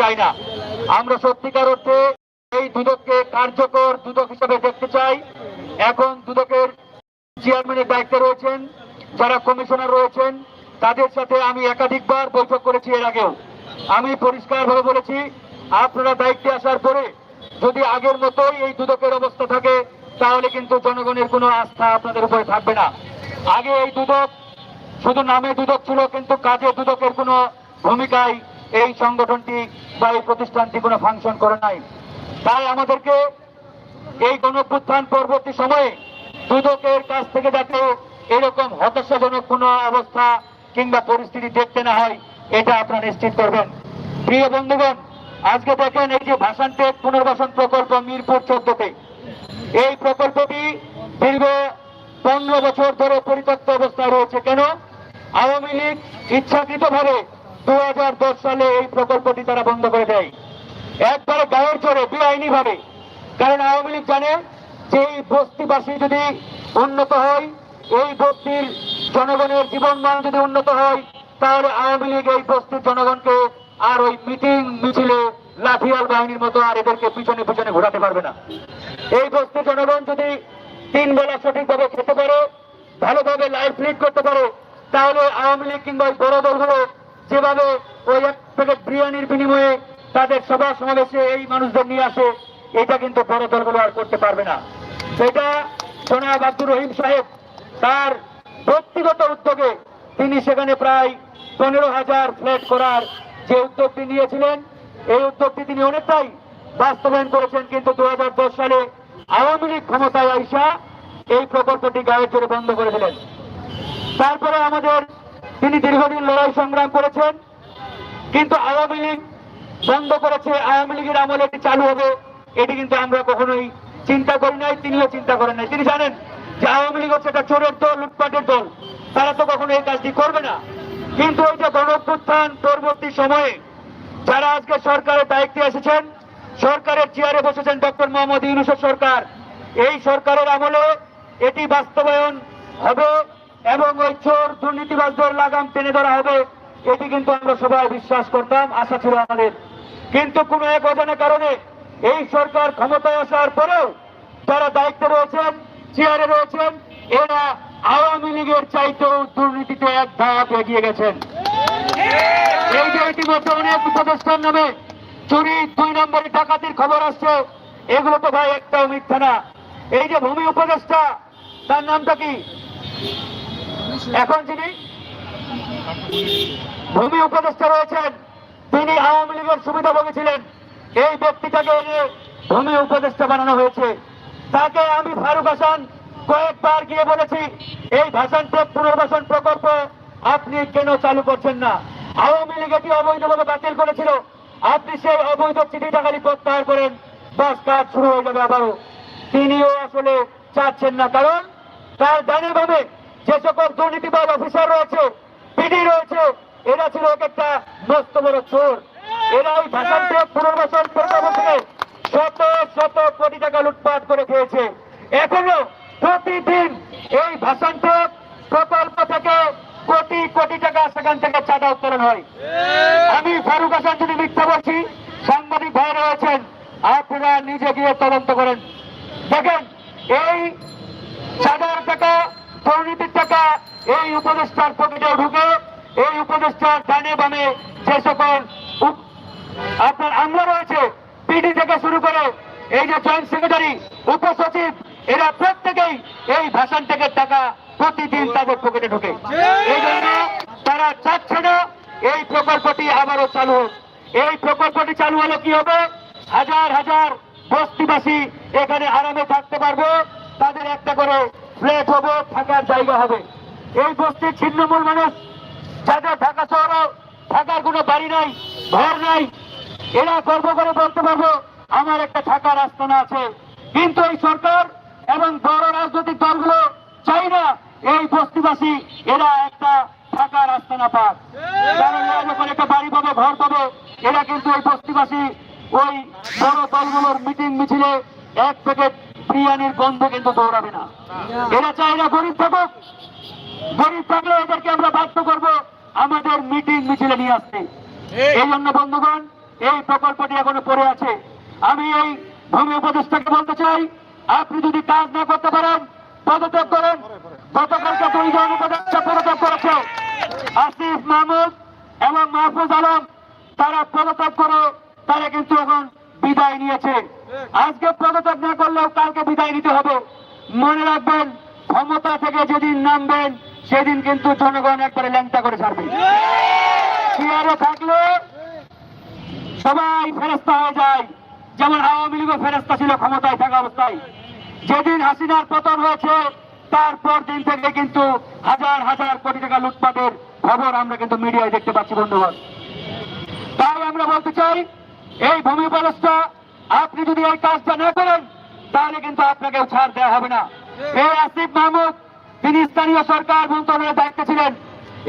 চাই না। আমরা সত্যিকার অর্থে এই দুদককে কার্যকর দুদক হিসেবে দেখতে চাই। এখন দুদকের চেয়ারম্যানের দায়িত্বে রয়েছেন, যারা কমিশনার রয়েছেন, তাদের সাথে আমি একাধিকবার বৈঠক করেছি এর আগেও। আমি পরিষ্কারভাবে বলেছি, আপনারা দায়িত্বে আসার পরে যদি আগের মতোই এই দুদকের অবস্থা থাকে, তাহলে কিন্তু জনগণের কোনো আস্থা আপনাদের উপরে থাকবে না। আগে এই দুদক, শুধু নামে দুদক ছিল, কিন্তু কাজে দুদকের কোনো ভূমিকায় এই সংগঠনটি বা এই প্রতিষ্ঠানটি কোনো ফাংশন করে নাই। তাই আমাদেরকে এই গণপুত্থান পরবর্তী সময়ে দুদকের কাছ থেকে যাতে এরকম হতাশাজনক কোনো অবস্থা কিংবা পরিস্থিতি দেখতে না হয়, এটা আপনারা নিশ্চিত করবেন। প্রিয় বন্ধুগণ, আজকে দেখেন এই যে ভাষান টেক পুনর্বাসন প্রকল্প মিরপুর চোদ্দতে। এই প্রকল্পটি দীর্ঘ পনেরো বছর ধরে পরিত্যক্ত অবস্থায় রয়েছে। কেন? আওয়ামী লীগ ইচ্ছাকৃতভাবে দু হাজার দশ সালে এই প্রকল্পটি তারা বন্ধ করে দেয়। একবারে গায়ের জোরে বেআইনি ভাবে কারণ আওয়ামী লীগ জানে যে এই বস্তিবাসী যদি উন্নত হয়, এই বস্তির জনগণের যদি উন্নত হয়, তাহলে আওয়ামী লীগ এই বস্তির জনগণকে আর ওই মিটিং মিছিলে লাঠিয়াল বাহিনীর মতো আর এদেরকে পিছনে পিছনে ঘোরাতে পারবে না। এই বস্তির জনগণ যদি তিন বেলা সঠিকভাবে খেতে পারে, ভালোভাবে লাইফ লিড করতে পারে, তাহলে আওয়ামী লীগ কিংবা বড় দলগুলো যেভাবে ওই এক প্যাকেট বিরিয়ানির বিনিময়ে তাদের সভা সমাবেশে এই মানুষদের নিয়ে আসে, এটা কিন্তু বড় দলগুলো আর করতে পারবে না। সেটা জনাব আব্দুর রহিম সাহেব তার ব্যক্তিগত উদ্যোগে তিনি সেখানে প্রায় পনেরো হাজার ফ্ল্যাট করার যে উদ্যোগটি নিয়েছিলেন, এই উদ্যোগটি তিনি অনেকটাই বাস্তবায়ন করেছেন, কিন্তু দু হাজার দশ সালে আওয়ামী লীগ ক্ষমতায় আইসা এই প্রকল্পটি গায়ের জোরে বন্ধ করে দিলেন। তারপরে আমাদের তিনি দীর্ঘদিন লড়াই সংগ্রাম করেছেন, কিন্তু আওয়ামী লীগ বন্ধ করেছে, আওয়ামী লীগের আমলে এটি চালু হবে, এটি কিন্তু আমরা কখনোই চিন্তা করি নাই, তিনিও চিন্তা করেন নাই। তিনি জানেন যে আওয়ামী লীগ হচ্ছে একটা চোরের দল, লুটপাটের দল, তারা তো কখনো এই কাজটি করবে না। কিন্তু ওই যে গণঅভ্যুত্থান পরবর্তী সময়ে যারা আজকে সরকারের দায়িত্বে এসেছেন, সরকারের চেয়ারে বসেছেন ডক্টর মোহাম্মদ ইউনুসের সরকার, এই সরকারের আমলে এটি বাস্তবায়ন হবে। এবং ওই চোর দুর্নীতিবাজদের লাগাম টেনে ধরা হবে, এটি কিন্তু আমরা সবাই বিশ্বাস করতাম, আশা ছিল আমাদের। কিন্তু কোনো এক অজানা কারণে এই সরকার ক্ষমতায় আসার পরেও যারা দায়িত্বে রয়েছেন, চেয়ারে রয়েছেন, এরা আওয়ামী লীগের চাইতেও দুর্নীতিতে এক ধাপ এগিয়ে গেছেন। এই যে ইতিমধ্যে অনেক উপদেষ্টার নামে চুরি দুই নম্বরে ডাকাতির খবর আসছে, এগুলো তো ভাই একটাও মিথ্যা না। এই যে ভূমি উপদেষ্টা, তার নামটা কি? এখন যিনি ভূমি উপদেষ্টা রয়েছেন, তিনি আওয়ামী লীগের সুবিধাভোগী ছিলেন। এই ব্যক্তিটাকে এনে ভূমি উপদেষ্টা বানানো হয়েছে। তাকে আমি ফারুক হাসান কয়েকবার গিয়ে বলেছি, এই ভাষণ পুনর্বাসন প্রকল্প আপনি কেন চালু করছেন না? আওয়ামী লীগ এটি অবৈধভাবে বাতিল করেছিল। আপনি সেই অবৈধ চিঠিটা খালি প্রত্যাহার করেন। বাস কাজ শুরু হয়ে যাবে আবারও। তিনিও আসলে চাচ্ছেন না, কারণ তার ডানে বামে যে সকল দুর্নীতিবাদ অফিসার রয়েছে, পিডি রয়েছে, এরা ছিল এক একটা মস্ত বড় চোর। এরা ওই টেক পুনর্বাসন প্রকল্প শত শত কোটি টাকা লুটপাট করে খেয়েছে। এখনও প্রতিদিন এই ভাষণ প্রকল্প থেকে কোটি কোটি টাকা সেখান থেকে চাঁদা উত্তোলন হয়। আমি ফারুক হাসান যদি মিথ্যা বলছি, সাংবাদিক ভাই রয়েছেন, আপনারা নিজে গিয়ে তদন্ত করেন। দেখেন, এই চাঁদার টাকা দুর্নীতির টাকা এই উপদেষ্টার পকেটে ঢুকে, এই উপদেষ্টার ডানে বামে যে সকল আপনার আমলা রয়েছে, পিডি থেকে শুরু করে এই যে জয়েন্ট সেক্রেটারি উপসচিব, এরা প্রত্যেকেই এই ভাষণ থেকে টাকা প্রতিদিন তাদের পকেটে ঢোকে। এই জন্য তারা চাচ্ছে না এই প্রকল্পটি আবারও চালু হোক। এই প্রকল্পটি চালু হলে কি হবে? হাজার হাজার বস্তিবাসী এখানে আরামে থাকতে পারবে। তাদের একটা করে ফ্ল্যাট হবে, থাকার জায়গা হবে। এই বস্তির ছিন্নমূল মানুষ যাদের ঢাকা শহরে থাকার কোনো বাড়ি নাই, ঘর নাই, এরা গর্ব করে বলতে পারব, আমার একটা থাকার আস্তানা আছে। কিন্তু এই সরকার এবং বড় রাজনৈতিক দলগুলো চাই না এই বস্তিবাসী, এরা একটা থাকার আস্তানা পাক। কারণ যখন একটা বাড়ি পাবে, ঘর পাবে, এরা কিন্তু ওই বস্তিবাসী, ওই বড় দলগুলোর মিটিং মিছিলে এক প্যাকেট বিরিয়ানির গন্ধ কিন্তু দৌড়াবে না। এরা চায় না গরিব থাকুক। গরিব থাকলে এদেরকে আমরা বাধ্য করব আমাদের মিটিং মিছিলে নিয়ে আসতে। এই জন্য বন্ধুগণ এই প্রকল্পটি এখনও পড়ে আছে। আমি এই ভূমি উপদেষ্টাকে বলতে চাই আপনি যদি কাজ না করতে পারেন পদত্যাগ করেন। গতকালকে দুইজন উপদেষ্টা পদত্যাগ করেছে। আসিফ মাহমুদ এবং মাহফুজ আলম তারা পদত্যাগ করে তারা কিন্তু এখন বিদায় নিয়েছে। আজকে পদত্যাগ না কালকে বিদায় নিতে হবে। মনে রাখবেন, ক্ষমতা থেকে যেদিন নামবেন, সেদিন কিন্তু জনগণ একবারে ল্যাংটা করে ছাড়বে। চেয়ারে থাকলে সবাই ফেরস্তা হয়ে যায়। যেমন আওয়ামী লীগও ফেরস্তা ছিল ক্ষমতায় থাকা অবস্থায়। যেদিন হাসিনার পতন হয়েছে, তারপর দিন থেকে কিন্তু হাজার হাজার কোটি টাকা লুটপাটের খবর আমরা কিন্তু মিডিয়ায় দেখতে পাচ্ছি, বন্ধুগণ। তাই আমরা বলতে চাই, এই ভূমি উপদেষ্টা আপনি যদি এই কাজটা না করেন তাহলে কিন্তু আপনাকে ছাড় দেওয়া হবে না। এই আসিফ মাহমুদ, তিনি স্থানীয় সরকার মন্ত্রণালয়ের দায়িত্বে ছিলেন।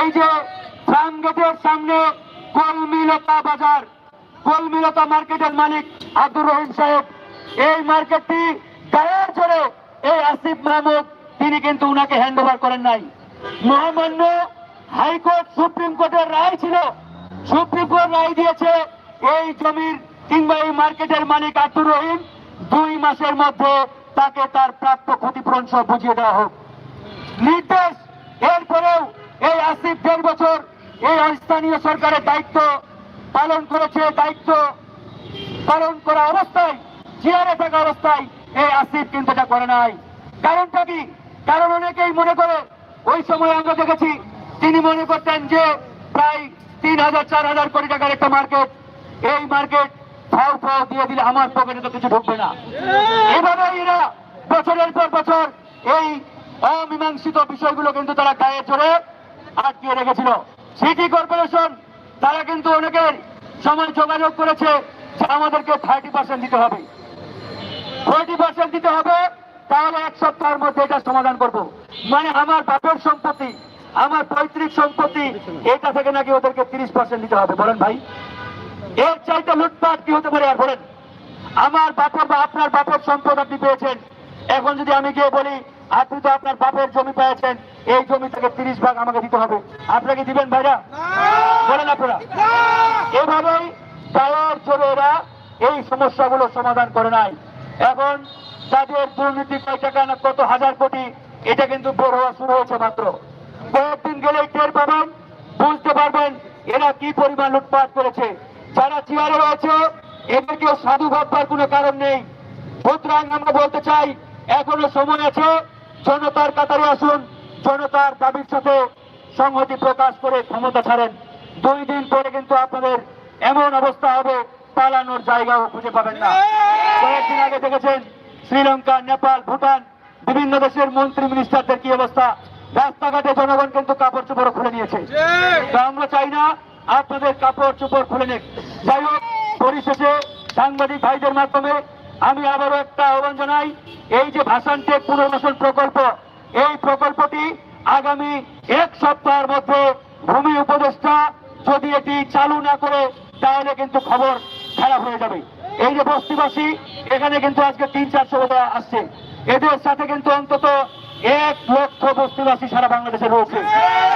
এই যে গেটের সামনে কলমিলতা বাজার কলমিলতা মার্কেটের মালিক আব্দুর রহিম সাহেব, এই মার্কেটটি গায়ের জোরে এই আসিফ মাহমুদ, তিনি কিন্তু উনাকে হ্যান্ড ওভার করেন নাই। মহামান্য হাইকোর্ট সুপ্রিম কোর্টের রায় ছিল। সুপ্রিম কোর্ট রায় দিয়েছে, এই জমির কিংবা এই মার্কেটের মালিক আব্দুর রহিম দুই মাসের মধ্যে তাকে তার প্রাপ্য ক্ষতিপূরণ সহ বুঝিয়ে দেওয়া হোক। নির্দেশ, এরপরেও এই আসিফ দেড় বছর এই স্থানীয় সরকারের দায়িত্ব পালন করেছে, দায়িত্ব পালন করা অবস্থায় চেয়ারে থাকা অবস্থায় এই আসিফ কিন্তু এটা করে নাই। কারণটা কি? কারণ অনেকেই মনে করে, ওই সময় আমরা দেখেছি তিনি মনে করতেন যে প্রায় তিন হাজার, চার হাজার কোটি টাকার একটা মার্কেট এই মার্কেট ফাও ফাও দিয়ে দিলে আমার পকেটে তো কিছু ঢুকবে না। এভাবে এরা বছরের পর বছর এই অমীমাংসিত বিষয়গুলো কিন্তু তারা গায়ে চড়ে আটকিয়ে রেখেছিল। সিটি কর্পোরেশন, তারা কিন্তু অনেকের সময় যোগাযোগ করেছে যে আমাদেরকে থার্টি পার্সেন্ট দিতে হবে। ফোর্টি পার্সেন্ট দিতে হবে, তাহলে এক সপ্তাহের মধ্যে এটা সমাধান করব। মানে আমার বাপের সম্পত্তি, আমার পৈতৃক সম্পত্তি, এটা থেকে নাকি ওদেরকে তিরিশ পার্সেন্ট দিতে হবে। বলেন ভাই। এর চাইতে লুটপাট কি হতে পারে আর বলেন। আমার বাপের বা আপনার বাপের সম্পদ আপনি পেয়েছেন। এখন যদি আমি গিয়ে বলি আপনি তো আপনার বাপের জমি পেয়েছেন এই জমি থেকে তিরিশ ভাগ আমাকে দিতে হবে। আপনাকে দিবেন ভাইরা? বলেন আপনারা। এভাবেই জোরে এরা এই সমস্যাগুলো সমাধান করে নাই। এখন তাদের দুর্নীতি কয় টাকা না কত হাজার কোটি এটা কিন্তু বের হওয়া শুরু হয়েছে মাত্র। কয়েকদিন গেলেই টের পাবেন বুঝতে পারবেন এরা কি পরিমাণ লুটপাট করেছে। যারা চেয়ারে রয়েছে, এদেরকেও সাধু ভাববার কোনো কারণ নেই। সুতরাং আমরা বলতে চাই, এখনও সময় আছে, জনতার কাতারে আসুন। জনতার দাবির সাথে সংহতি প্রকাশ করে ক্ষমতা ছাড়েন। দুই দিন পরে কিন্তু আপনাদের এমন অবস্থা হবে, পালানোর জায়গাও খুঁজে পাবেন না। কয়েকদিন আগে দেখেছেন, শ্রীলঙ্কা, নেপাল, ভুটান, বিভিন্ন দেশের মন্ত্রী মিনিস্টারদের কি অবস্থা। রাস্তাঘাটে জনগণ কিন্তু কাপড় চোপড় খুলে নিয়েছে। আমরা চাই না আপনাদের কাপড় চোপড় খুলে নিক। যাই হোক, পরিশেষে সাংবাদিক ভাইদের মাধ্যমে আমি আবারও একটা আহ্বান জানাই, এই যে ভাষান টেক পুনর্বাসন প্রকল্প, এই প্রকল্পটি আগামী এক সপ্তাহের মধ্যে ভূমি উপদেষ্টা যদি এটি চালু না করে, তাহলে কিন্তু খবর খারাপ হয়ে যাবে। এই যে বস্তিবাসী, এখানে কিন্তু আজকে তিন চারশো বোধ আসছে। এদের সাথে কিন্তু অন্তত এক লক্ষ বস্তিবাসী সারা বাংলাদেশে রয়েছে।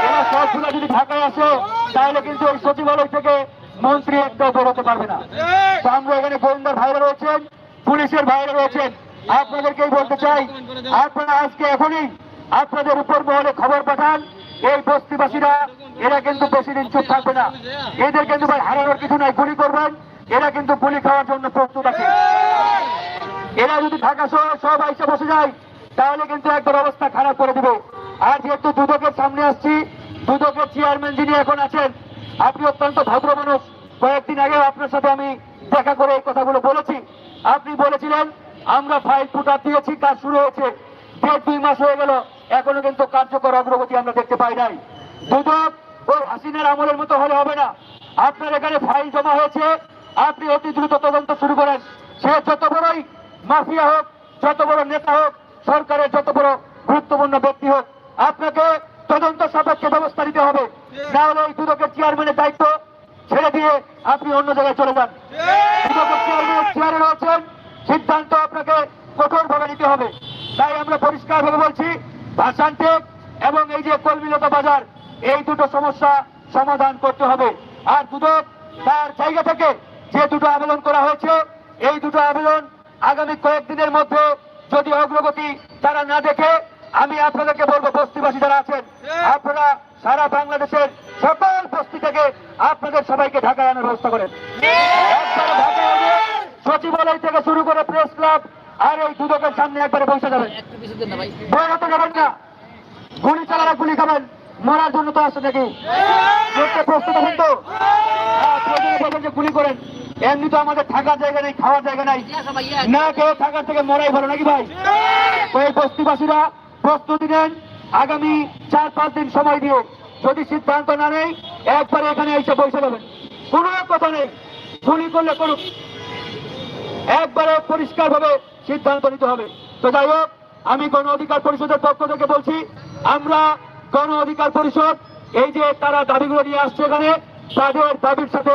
এরা সবগুলো যদি ঢাকায় আসে, তাহলে কিন্তু এই সচিবালয় থেকে মন্ত্রী একটাও বেরোতে পারবে না। তো আমরা এখানে গোয়েন্দার ভাইরা রয়েছেন, পুলিশের ভাইরা রয়েছেন। আপনাদেরকেই বলতে চাই, আপনারা আজকে এখনই আপনাদের উপর মহলে খবর পাঠান। এই বস্তিবাসীরা, এরা কিন্তু বেশি দিন চুপ থাকবে না। এদের কিন্তু ভাই হারানোর কিছু নাই, গুলি করবেন। এরা কিন্তু গুলি খাওয়ার জন্য প্রস্তুত আছে। এরা যদি ঢাকা শহরে সব আইসে বসে যায় তাহলে কিন্তু একবার অবস্থা খারাপ করে দিবে। আর যেহেতু দুদকের সামনে আসছি, দুদকের চেয়ারম্যান যিনি এখন আছেন, আপনি অত্যন্ত ভদ্র মানুষ। কয়েকদিন আগে আপনার সাথে আমি দেখা করে এই কথাগুলো বলেছি। আপনি বলেছিলেন, আমরা ফাইল ফুটার দিয়েছি, কাজ শুরু হয়েছে। দেড় দুই মাস হয়ে গেল, এখনও কিন্তু কার্যকর অগ্রগতি আমরা দেখতে পাই নাই। দুদক ওই হাসিনার আমলের মতো হলে হবে না। আপনার এখানে ফাইল জমা হয়েছে, আপনি অতি দ্রুত তদন্ত শুরু করেন। সে যত বড়ই মাফিয়া হোক, যত বড় নেতা হোক সরকারের যত বড় গুরুত্বপূর্ণ ব্যক্তি হোক, আপনাকে তদন্ত সাপেক্ষে ব্যবস্থা নিতে হবে। না হলে দুদকের চেয়ারম্যানের দায়িত্ব ছেড়ে দিয়ে আপনি অন্য জায়গায় চলে যান। দুদকের চেয়ারম্যানের চেয়ারে রয়েছেন সিদ্ধান্ত আপনাকে কঠোরভাবে নিতে হবে। তাই আমরা পরিষ্কারভাবে বলছি ভাষান টেক এবং এই যে কলমিলতা বাজার, এই দুটো সমস্যা সমাধান করতে হবে। আর দুদক তার জায়গা থেকে যে দুটো আবেদন করা হয়েছে, এই দুটো আবেদন আগামী কয়েকদিনের মধ্যে যদি অগ্রগতি তারা না দেখে আমি আপনাদেরকে বলব বস্তিবাসী যারা আছেন আপনারা সারা বাংলাদেশের সকল বস্তি থেকে আপনাদের সবাইকে ঢাকায় আনার ব্যবস্থা করেন। এনে সচিবালয় থেকে শুরু করে প্রেস ক্লাব আর এই দুদকের সামনে একবারে বসে যাবেন। বই হতে যাবেন না। গুলি চালারা গুলি খাবেন। মরার জন্য তো আসছে নাকি? প্রস্তুত তো? হ্যাঁ, প্রয়োজনে বলবেন যে গুলি করেন। এমনি তো আমাদের থাকার জায়গা নেই খাওয়ার জায়গা নাই। না কেউ থাকার থেকে মরাই ভালো নাকি ভাই? ওই বস্তিবাসীরা প্রস্তুতি নেন আগামী চার পাঁচ দিন সময় দিয়ে যদি সিদ্ধান্ত না নেই একবারে এখানে এসে বসে যাবেন। কোনো কথা নেই গুলি করলে করুক। একবারে পরিষ্কার ভাবে সিদ্ধান্ত নিতে হবে। তো যাই হোক আমি গণ অধিকার পরিষদের পক্ষ থেকে বলছি আমরা গণ অধিকার পরিষদ এই যে তারা দাবিগুলো নিয়ে আসছে এখানে তাদের দাবির সাথে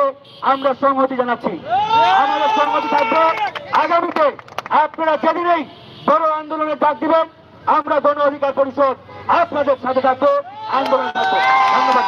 আমরা সংহতি জানাচ্ছি। আমাদের সংহতি থাকবে আগামীতে। আপনারা যেদিনেই বড় আন্দোলনের ডাক দিবেন। আমরা গণ অধিকার পরিষদ আপনাদের সাথে থাকব, আন্দোলন থাকব। ধন্যবাদ